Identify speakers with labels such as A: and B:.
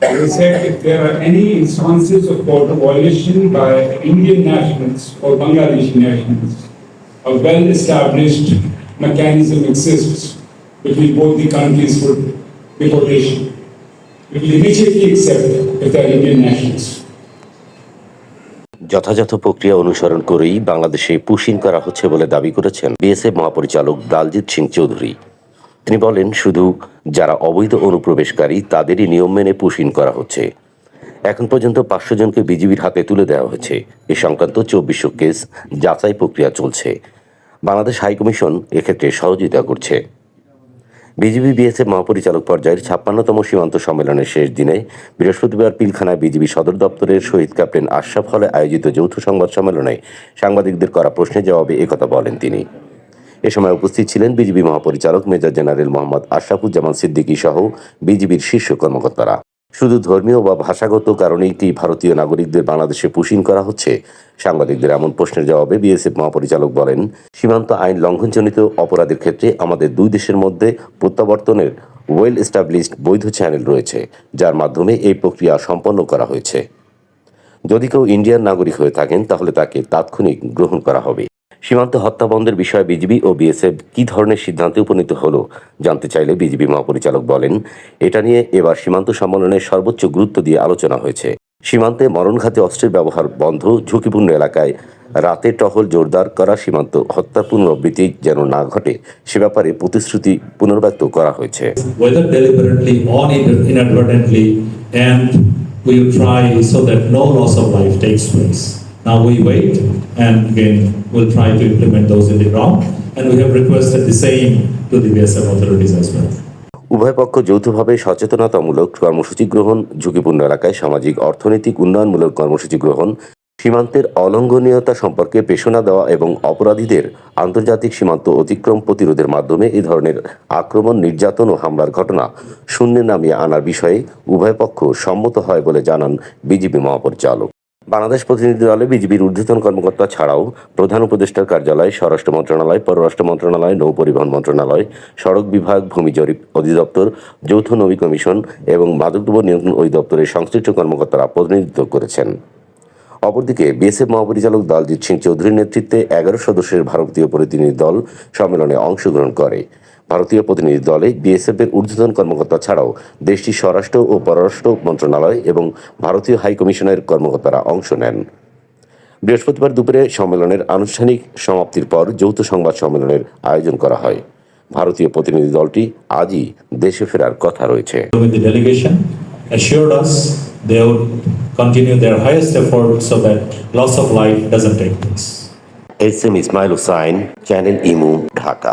A: They said if there are any instances of border violation by Indian nationals or Bangladeshi nationals, a well-established mechanism exists between both the countries for deportation. We will immediately accept if they are Indian nationals.
B: যথাযথ প্রক্রিয়া অনুসরণ করেই বাংলাদেশে pushing করা হচ্ছে বলে দাবি করেছেন বিএসএফ মহাপরিচালক দালজিৎ সিং চৌধুরী তিনি বলেন, শুধু যারা অবৈধ অনুপ্রবেশকারী, তাদেরই নিয়ম মেনে পুশিং করা হচ্ছে। এখন পর্যন্ত পাঁচশো জনকে বিজিবির হাতে তুলে দেওয়া হয়েছে। এ সংক্রান্ত চব্বিশশো কেস যাচাই প্রক্রিয়া চলছে। বাংলাদেশ হাইকমিশন এক্ষেত্রে সহযোগিতা করছে। বিজিবি বিএসএফ মহাপরিচালক পর্যায়ের ছাপ্পান্নতম সীমান্ত সম্মেলনের শেষ দিনে বৃহস্পতিবার পিলখানায় বিজিবি সদর দপ্তরের শহীদ ক্যাপ্টেন আশরাফ হলে আয়োজিত যৌথ সংবাদ সম্মেলনে সাংবাদিকদের করা প্রশ্নের জবাবে একথা বলেন তিনি। এ সময় উপস্থিত ছিলেন বিজিবি মহাপরিচালক মেজর জেনারেল মোহাম্মদ আশরাফুজ্জামান সিদ্দিকী সহ বিজিবির শীর্ষ কর্মকর্তারা। শুধু ধর্মীয় বা ভাষাগত কারণেই কি ভারতীয় নাগরিকদের বাংলাদেশে পুশিং করা হচ্ছে? সাংবাদিকদের এমন প্রশ্নের জবাবে বিএসএফ মহাপরিচালক বলেন, সীমান্ত আইন লঙ্ঘনজনিত অপরাধের ক্ষেত্রে আমাদের দুই দেশের মধ্যে প্রত্যাবর্তনের ওয়েল এস্টাবলিশড বৈধ চ্যানেল রয়েছে, যার মাধ্যমে এই প্রক্রিয়া সম্পন্ন করা হয়েছে। যদি কেউ ইন্ডিয়ান নাগরিক হয়ে থাকেন, তাহলে তাকে তাৎক্ষণিক গ্রহণ করা হবে। সীমান্তে হত্যা বন্ধের বিষয়ে বিজিবি ও বিএসএফ কি ধরনের সিদ্ধান্তে উপনীত হলো জানতে চাইলে বিজিবি মহাপরিচালক বলেন, এটা নিয়ে এবার সীমান্ত সম্মেলনে সর্বোচ্চ গুরুত্ব দিয়ে আলোচনা হয়েছে সীমান্তে মরণঘাতী অস্ত্রের ব্যবহার বন্ধ, ঝুঁকিপূর্ণ এলাকায় রাতে টহল জোরদার করা, সীমান্ত হত্যার পুনরাবৃত্তি যেন না ঘটে, সে ব্যাপারে প্রতিশ্রুতি পুনর্ব্যক্ত করা হয়েছে
C: we will try so that no loss of life takes place. Now we wait and again, we'll try to implement those in the ground and we have requested the same to the BSF authorities as well.
B: উভয় পক্ষ যৌথভাবে সচেতনতামূলক কর্মসূচি গ্রহণ, ঝুঁকিপূর্ণ এলাকায় সামাজিক, অর্থনৈতিক উন্নয়নমূলক কর্মসূচি গ্রহণ, সীমান্তের অলঙ্ঘনীয়তা সম্পর্কে পেশনা দেওয়া এবং অপরাধীদের আন্তর্জাতিক সীমান্ত অতিক্রম প্রতিরোধের মাধ্যমে এ ধরনের আক্রমণ, নির্যাতন ও হামলার ঘটনা শূন্যে নামিয়ে আনার বিষয়ে উভয় পক্ষ সম্মত হয় বলে জানান বিজিবি মহাপরিচালক বাংলাদেশ প্রতিনিধি দলে বিজিবির ঊর্ধ্বতন কর্মকর্তা ছাড়াও প্রধান উপদেষ্টার কার্যালয়, স্বরাষ্ট্র মন্ত্রণালয়, পররাষ্ট্র মন্ত্রণালয়, নৌ পরিবহন মন্ত্রণালয়, সড়ক বিভাগ, ভূমি জরিপ অধিদপ্তর, যৌথ নবী কমিশন এবং মাদকদ্রব্য নিয়ন্ত্রণ অধিদপ্তরের সংশ্লিষ্ট কর্মকর্তারা প্রতিনিধিত্ব করেছেন। অপরদিকে, বিএসএফ মহাপরিচালক দলজিৎ সিং চৌধুরীর নেতৃত্বে এগারো সদস্যের ভারতীয় প্রতিনিধি দল সম্মেলনে অংশগ্রহণ করে। ভারতীয় প্রতিনিধি দলে বিএসএফ এর ঊর্ধ্বতন কর্মকর্তা ছাড়াও দেশটির স্বরাষ্ট্র ও পররাষ্ট্র মন্ত্রণালয় এবং ভারতীয় হাই কমিশনের কর্মকর্তারা অংশ নেন। বৃহস্পতিবার দুপুরে সম্মেলনের আনুষ্ঠানিক সমাপ্তির পর যৌথ সংবাদ সম্মেলনের আয়োজন করা হয়। ভারতীয় প্রতিনিধি দলটি আজই দেশে ফেরার কথা রয়েছে।
C: With the delegation assured us they would continue their highest effort so that loss of life doesn't take place.
B: S M Ismail Hussain channel ইমু ঢাকা